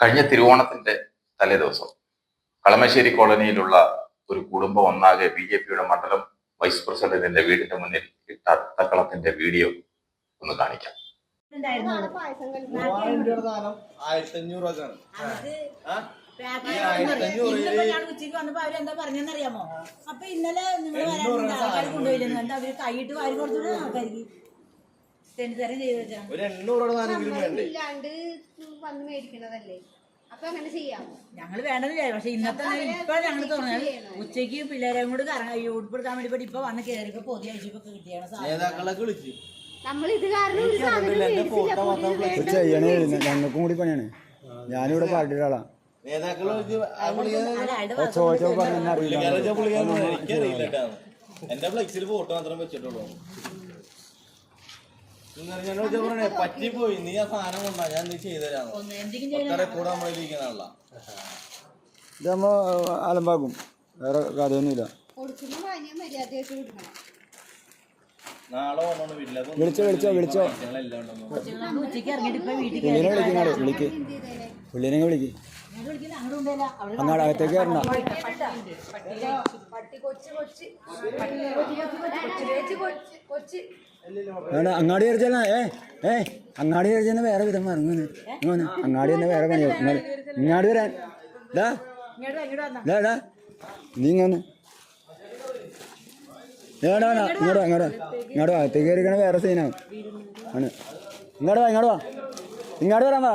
കഴിഞ്ഞ തിരുവോണത്തിന്റെ തലേദിവസം കളമശ്ശേരി കോളനിയിലുള്ള ഒരു കുടുംബം ഒന്നാകെ ബി ജെ പിയുടെ മണ്ഡലം വൈസ് പ്രസിഡന്റിന്റെ വീടിന്റെ മുന്നിൽ ഇട്ട അത്തക്കളത്തിന്റെ വീഡിയോ ഒന്ന് കാണിക്കാം. ഉച്ചയ്ക്ക് വന്നപ്പോ അവരെന്താ പറഞ്ഞെന്നറിയാമോ? അപ്പൊ ഇന്നലെ നിങ്ങൾ വരാൻ കൊണ്ടുപോയില്ലെന്ന് എന്താ അവർ കൈയിട്ട് വാരി കൊടുത്തിട്ട് ആൾക്കാർക്ക് ഒരു എണ്ണൂറ് ഇല്ലാണ്ട് വന്ന് മേടിക്കണതല്ലേ? അപ്പൊ അങ്ങനെ ചെയ്യാമോ ഞങ്ങൾ വേണ്ടതില്ല പക്ഷെ ഇന്നത്തെ ഇപ്പൊ ഞങ്ങൾ തോന്നിയാൽ ഉച്ചയ്ക്ക് പിള്ളേരെ കൂടെ കറങ്ങാൻ ഉൾപ്പെടുത്താൻ വേണ്ടി ഇപ്പൊ വന്ന് കേറിയപ്പോ പൊതി അഴിച്ചപ്പോ കിട്ടിയാണ് ചെയ്യണേ ഞങ്ങൾക്കും കൂടി പണിയാണ്. ഞാനിവിടെ ഓ ചോദിച്ചോ പറഞ്ഞ അറിയില്ല. എന്റെ ഫ്ലെക്സിൽ ഫോട്ടോ മാത്രം വെച്ചിട്ടുള്ളൂ. പറഞ്ഞേ പറ്റിപ്പോയി. നീ ആ സാധനം കൊണ്ടാ ഞാൻ നീ ഒത്തരെ കൂടെ നമ്മളിരിക്കണല്ല ഇത് നമ്മ അലമ്പാക്കും. വേറെ കഥയൊന്നുമില്ല. നാളെ വന്നോണ്ട് വീട്ടിലേക്ക് വിളിച്ചോ, വിളിച്ചോ, വിളിച്ചോ. പുള്ളിനെ വിളിക്കുന്നാളെ വിളിക്ക് പുള്ളിനെ വിളിക്ക്. അങ്ങോട്ട് അകത്തേക്ക് വരണ്ട പട്ടി കൊച്ചു കൊച്ചു. കൊച്ചു കൊച്ചു കൊച്ച്. വേണ്ട അങ്ങാടി കയറിച്ചാൽ ഏ ഏ അങ്ങാടി കയറിച്ചാൽ വേറെ വിധം ഇങ്ങനെ ഇങ്ങനെ അങ്ങാടി തന്നെ വേറെ പണിയാവും ഇങ്ങോട്ട് ഇങ്ങാടി വരാൻ ഇതാ ഇങ്ങോട്ട് വാ, ഇങ്ങോട്ട് വന്നാ. ഡാ ഡാ. നീ ഇങ്ങനെ വേണ്ട ഇങ്ങോട്ട് ഇങ്ങോട്ട്. ഇങ്ങോട്ട് വാ. അകത്തേക്ക് കയറിക്കണ വേറെ സീനാവും ആണ്. ഇങ്ങോട്ട് വാ ഇങ്ങോട്ട് വാ. ഇങ്ങോട്ട് വരാൻ വാ.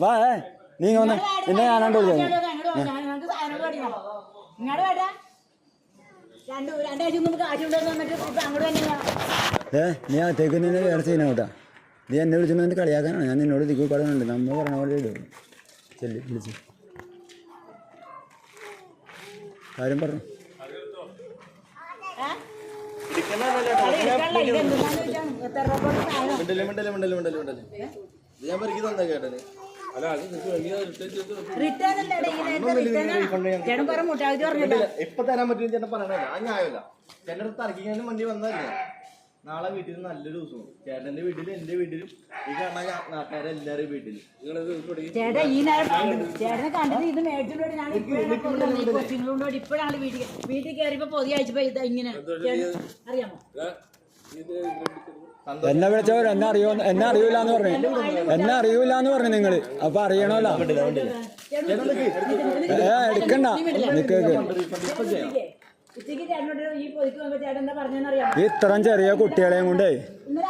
വാ ഏ. നീ എന്നെ ഞാനാണ്ട് വിളിച്ചത് ഏ നീ ആ നിന്നെ വേറെ സീനാവും കേട്ടാ. നീ എന്നെ വിളിച്ചു നിന്റെ കളിയാക്കാനാണ്. ഞാൻ നിന്നോട് ദിക്കു പറയുന്നുണ്ട് നമ്മൾ പറഞ്ഞ പോലെ ഇടും. ചെല്ലി വിളിച്ച്. കാര്യം പറഞ്ഞു ഞാൻ പറഞ്ഞു തന്നെ കേട്ടത്. റിട്ടേൺ അല്ലേ ചേട്ടൻ കുറെ മുട്ടാക്കി പറഞ്ഞല്ലോ ഇപ്പൊ തരാൻ പറ്റും ചേട്ടൻ പറയണല്ല ആ ന്യായമല്ല ചേട്ടൻ അടുത്ത് തർക്കിക്കാനും വേണ്ടി വന്നതല്ലേ? നാളെ വീട്ടിൽ നല്ലൊരു ദിവസം ചേട്ടന്റെ വീട്ടിലും എന്റെ വീട്ടിലും ഈ കാണാൻ നാട്ടുകാരെ എല്ലാരും വീട്ടിലും. ചേട്ടാ ഈ നേരം ചേട്ടനെ കണ്ടിട്ട് ഇത് മേടിച്ചിട്ട് ഞാൻ ഇപ്പോഴാണ് കൊച്ചുങ്ങളോട് ഇപ്പോഴാണ് വീട്ടിൽ വീട്ടിൽ കയറിയപ്പോ പൊതി അയച്ചപ്പോ ഇത് ഇങ്ങനെ. അറിയാമോ? എന്നെ വിളിച്ചവർ എന്നെ അറിയോ? എന്നെ അറിയൂല എന്ന് പറഞ്ഞു എന്നെ അറിയൂല എന്ന് പറഞ്ഞു നിങ്ങൾ. അപ്പൊ അറിയണമല്ലോ ഏ എടുക്കണ്ട നിക്ക് നിക്ക്. ഉച്ചയ്ക്ക് ചേട്ടനോട് ഈ പൊതിക്ക് വന്നപ്പോ ചേട്ടൻ എന്താ പറഞ്ഞെന്നറിയാമോ ഈ ഇത്രയും ചെറിയ കുട്ടികളെയും കൊണ്ടേ. ഇന്നലെ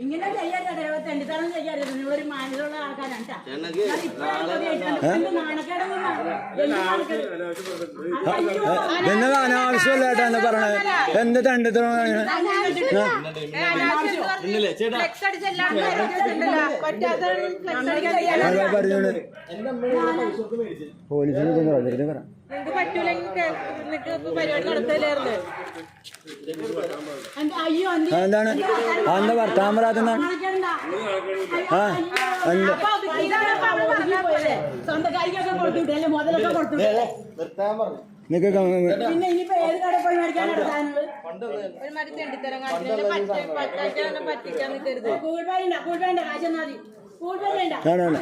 തെണ്ടിത്തരം പറയണം ഇങ്ങനെ നിങ്ങളൊരു ആൾക്കാരാണ് ട്ടാ. ഞാൻ ഇപ്പോഴാണ് നാണക്കേടെന്നോ? നാണക്കേട്? അയ്യോ, എന്നെ അനാവശ്യമല്ല ഏട്ടാ എന്താ പറഞ്ഞത്. ഫ്ലെക്സ് എന്റെ അമ്മയുടെ പൈസ കൊടുത്ത് മേടിച്ചു. പോലീസിനെ ചെന്ന് പറഞ്ഞു വെറുതെ പറ. ആ, എന്താണ് അന്ന് വർത്താൻ പറയാത്തെന്താണ് നാണക്കേടുണ്ടാ? ആ അല്ലെ കാശ് മതി. വേണ്ട. വേണ്ട, വേണ്ട.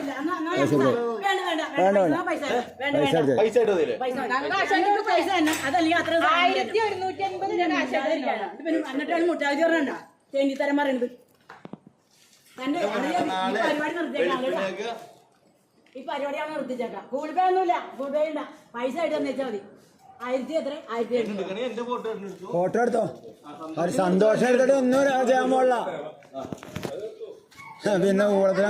വേണ്ട. പൈസ വേണ്ട. വേണ്ട, പൈസ ആയിരത്തി ഒരുന്നൂറ്റി അൻപത് എന്നിട്ടാണ് പറയണത്. തന്റെ പരിപാടി നിർത്തിയേക്കാം ഈ പരിപാടിയാണ് നിർത്തിച്ചേക്കാം ഗൂഗിൾ പേ ഒന്നുമില്ല. ഗൂഗിൾ പേ ഇല്ല പൈസ ആയിട്ട് തന്നേച്ചാൽ മതി. ആയിരത്തി എത്ര? ആയിരത്തി എഴുന്നൂറ് എടുക്കണേ ഫോട്ടോ എടുത്തു ഫോട്ടോ എടുത്തോ? ഒരു സന്തോഷം എടുത്തിട്ട് ഒന്നും ചെയ്യാൻ പോണില്ല പിന്നെ അമ്പതാ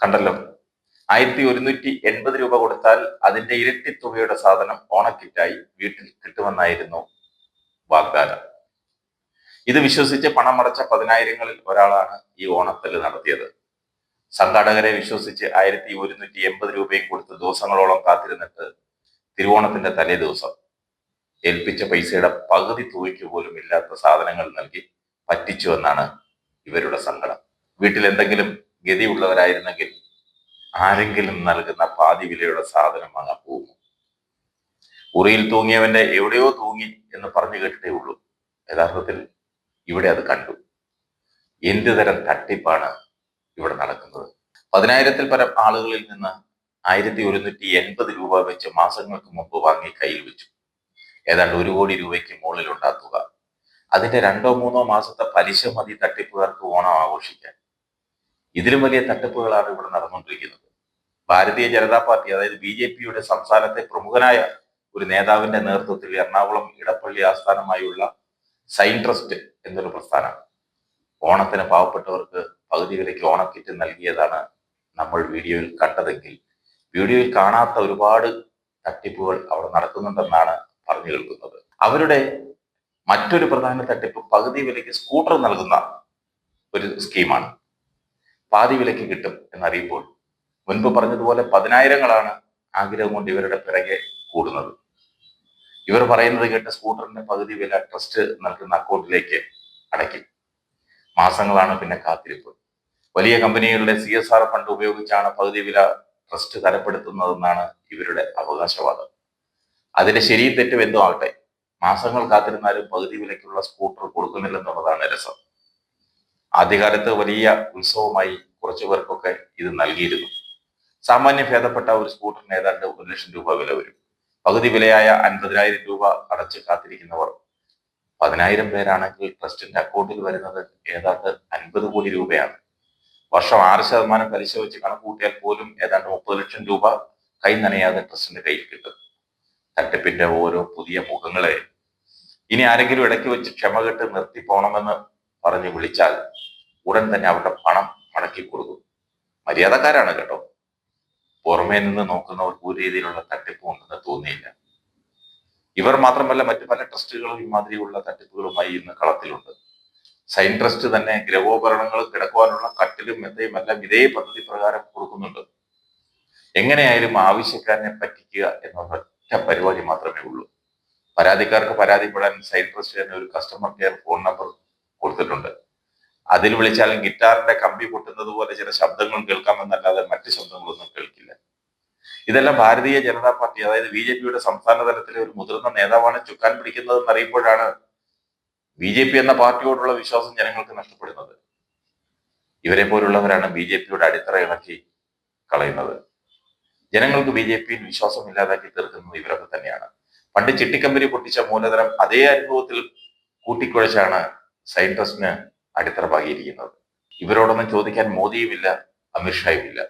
കണ്ടല്ലോ. ആയിരത്തി ഒരുന്നൂറ്റി എൺപത് രൂപ കൊടുത്താൽ അതിന്റെ ഇരട്ടി തുകയുടെ സാധനം ഓണക്കിറ്റായി വീട്ടിൽ കിട്ടുമെന്നായിരുന്നു വാഗ്ദാനം. ഇത് വിശ്വസിച്ച് പണം പണമടച്ച പതിനായിരങ്ങളിൽ ഒരാളാണ് ഈ ഓണത്തല്ല് നടത്തിയത്. സംഘാടകരെ വിശ്വസിച്ച് ആയിരത്തി ഒരുന്നൂറ്റി എൺപത് രൂപയും കൊടുത്ത് ദിവസങ്ങളോളം കാത്തിരുന്നിട്ട് തിരുവോണത്തിന്റെ തലേ ദിവസം ഏൽപ്പിച്ച പൈസയുടെ പകുതി തുകയ്ക്ക് പോലും ഇല്ലാത്ത സാധനങ്ങൾ നൽകി പറ്റിച്ചു എന്നാണ് ഇവരുടെ സങ്കടം. വീട്ടിൽ എന്തെങ്കിലും ഗതിയുള്ളവരായിരുന്നെങ്കിൽ ആരെങ്കിലും നൽകുന്ന പാതി വിലയുടെ സാധനം വാങ്ങാൻ പോകും. ഉറിയിൽ തൂങ്ങിയവന്റെ എവിടെയോ തൂങ്ങി എന്ന് പറഞ്ഞു കേട്ടിട്ടേ ഉള്ളൂ. യഥാർത്ഥത്തിൽ ഇവിടെ അത് കണ്ടു. എന്ത് തരം തട്ടിപ്പാണ് ഇവിടെ നടക്കുന്നത്? പതിനായിരത്തിൽ പരം ആളുകളിൽ നിന്ന് ആയിരത്തി ഒരുന്നൂറ്റി എൺപത് രൂപ വെച്ച് മാസങ്ങൾക്ക് മുമ്പ് വാങ്ങി കയ്യിൽ വെച്ചു. ഏതാണ്ട് ഒരു കോടി രൂപയ്ക്ക് മുകളിലുണ്ടാ തുക അതിന്റെ രണ്ടോ മൂന്നോ മാസത്തെ പലിശ മതി തട്ടിപ്പുകാർക്ക് ഓണം ആഘോഷിക്കാൻ. ഇതിലും വലിയ തട്ടിപ്പുകളാണ് ഇവിടെ നടന്നുകൊണ്ടിരിക്കുന്നത്. ഭാരതീയ ജനതാ പാർട്ടി അതായത് ബി ജെ പിയുടെ സംസ്ഥാനത്തെ പ്രമുഖനായ ഒരു നേതാവിന്റെ നേതൃത്വത്തിൽ എറണാകുളം ഇടപ്പള്ളി ആസ്ഥാനമായുള്ള സൈൻ ട്രസ്റ്റ് എന്നൊരു പ്രസ്ഥാനം. ഓണത്തിന് പാവപ്പെട്ടവർക്ക് പകുതി വിലയ്ക്ക് ഓണക്കിറ്റ് നൽകിയതാണ് നമ്മൾ വീഡിയോയിൽ കണ്ടതെങ്കിൽ. വീഡിയോയിൽ കാണാത്ത ഒരുപാട് തട്ടിപ്പുകൾ അവിടെ നടക്കുന്നുണ്ടെന്നാണ് പറഞ്ഞു കേൾക്കുന്നത്. അവരുടെ മറ്റൊരു പ്രധാന തട്ടിപ്പ് പകുതി വിലയ്ക്ക് സ്കൂട്ടർ നൽകുന്ന ഒരു സ്കീമാണ്. പാതി വിലയ്ക്ക് കിട്ടും എന്നറിയുമ്പോൾ മുൻപ് പറഞ്ഞതുപോലെ പതിനായിരങ്ങളാണ് ആഗ്രഹം കൊണ്ട് ഇവരുടെ പിറകെ കൂടുന്നത്. ഇവർ പറയുന്നത് കേട്ട് സ്കൂട്ടറിന്റെ പകുതി വില ട്രസ്റ്റ് നൽകുന്ന അക്കൗണ്ടിലേക്ക് അടയ്ക്കും. മാസങ്ങളാണ് പിന്നെ കാത്തിരിപ്പ്. വലിയ കമ്പനികളുടെ സി എസ് ആർ ഫണ്ട് ഉപയോഗിച്ചാണ് പകുതി വില ട്രസ്റ്റ് തരപ്പെടുത്തുന്നതെന്നാണ് ഇവരുടെ അവകാശവാദം. അതിന്റെ ശരിയും തെറ്റും എന്തോ ആകട്ടെ മാസങ്ങൾ കാത്തിരുന്നാലും പകുതി വിലയ്ക്കുള്ള സ്കൂട്ടർ കൊടുക്കുന്നില്ലെന്നുള്ളതാണ് രസം. ആദ്യകാലത്ത് വലിയ ഉത്സവമായി കുറച്ചു പേർക്കൊക്കെ ഇത് നൽകിയിരുന്നു. സാമാന്യ ഭേദപ്പെട്ട ഒരു സ്കൂട്ടറിന് ഏതാണ്ട് ഒരു ലക്ഷം രൂപ വില വരും. പകുതി വിലയായ അൻപതിനായിരം രൂപ അടച്ച് കാത്തിരിക്കുന്നവർ. പതിനായിരം പേരാണെങ്കിൽ ട്രസ്റ്റിന്റെ അക്കൗണ്ടിൽ വരുന്നത് ഏതാണ്ട് അൻപത് കോടി രൂപയാണ്. വർഷം ആറ് ശതമാനം പലിശ വെച്ച് കണക്ക് കൂട്ടിയാൽ പോലും ഏതാണ്ട് മുപ്പത് ലക്ഷം രൂപ കൈ നനയാതെ ട്രസ്റ്റിന്റെ കയ്യിൽ കിട്ടും. തട്ടിപ്പിന്റെ ഓരോ പുതിയ മുഖങ്ങളെ ഇനി ആരെങ്കിലും ഇടയ്ക്ക് വെച്ച് ക്ഷമ കെട്ട് നിർത്തി പോണമെന്ന് പറഞ്ഞ് വിളിച്ചാൽ ഉടൻ തന്നെ അവരുടെ പണം മടക്കി കൊടുക്കും. മര്യാദക്കാരാണ് കേട്ടോ. പുറമേ നിന്ന് നോക്കുന്നവർക്ക് ഒരു രീതിയിലുള്ള തട്ടിപ്പും തോന്നിയില്ല. ഇവർ മാത്രമല്ല മറ്റു പല ട്രസ്റ്റുകളും ഇമാതിരിയുള്ള തട്ടിപ്പുകളുമായി ഇന്ന് കളത്തിലുണ്ട്. സൈൻ ട്രസ്റ്റ് തന്നെ ഗ്രഹോപകരണങ്ങൾ കിടക്കുവാനുള്ള കട്ടിലും മെത്തയും എല്ലാം ഇതേ പദ്ധതി പ്രകാരം കൊടുക്കുന്നുണ്ട്. എങ്ങനെയായാലും ആവശ്യക്കാരനെ പറ്റിക്കുക എന്ന ഒറ്റ പരിപാടി മാത്രമേ ഉള്ളൂ. പരാതിക്കാർക്ക് പരാതിപ്പെടാൻ സൈൻ ട്രസ്റ്റ് തന്നെ ഒരു കസ്റ്റമർ കെയർ ഫോൺ നമ്പർ കൊടുത്തിട്ടുണ്ട്. അതിൽ വിളിച്ചാൽ ഗിറ്റാറിന്റെ കമ്പി പൊട്ടുന്നത് പോലെ ചില ശബ്ദങ്ങൾ കേൾക്കാമെന്നല്ലാതെ മറ്റ് ശബ്ദങ്ങളൊന്നും ഇതെല്ലാം ഭാരതീയ ജനതാ പാർട്ടി അതായത് ബി ജെ പിയുടെ സംസ്ഥാന തലത്തിലെ ഒരു മുതിർന്ന നേതാവാണ് ചുക്കാൻ പിടിക്കുന്നതെന്ന് അറിയുമ്പോഴാണ് ബി ജെ പി എന്ന പാർട്ടിയോടുള്ള വിശ്വാസം ജനങ്ങൾക്ക് നഷ്ടപ്പെടുന്നത്. ഇവരെ പോലുള്ളവരാണ് ബി ജെ പിയുടെ അടിത്തറ ഇളക്കി കളയുന്നത്. ജനങ്ങൾക്ക് ബി ജെ പിയിൽ വിശ്വാസം ഇല്ലാതാക്കി തീർക്കുന്നത് ഇവരൊക്കെ തന്നെയാണ്. പണ്ട് ചിട്ടിക്കമ്പനി പൊട്ടിച്ച മൂലധനം അതേ അനുഭവത്തിൽ കൂട്ടിക്കുഴച്ചാണ് സൈൻ ട്രസ്റ്റിന് അടിത്തറ പാകിയിരിക്കുന്നത്. ഇവരോടൊന്നും ചോദിക്കാൻ മോദിയുമില്ല അമിത്ഷായും ഇല്ല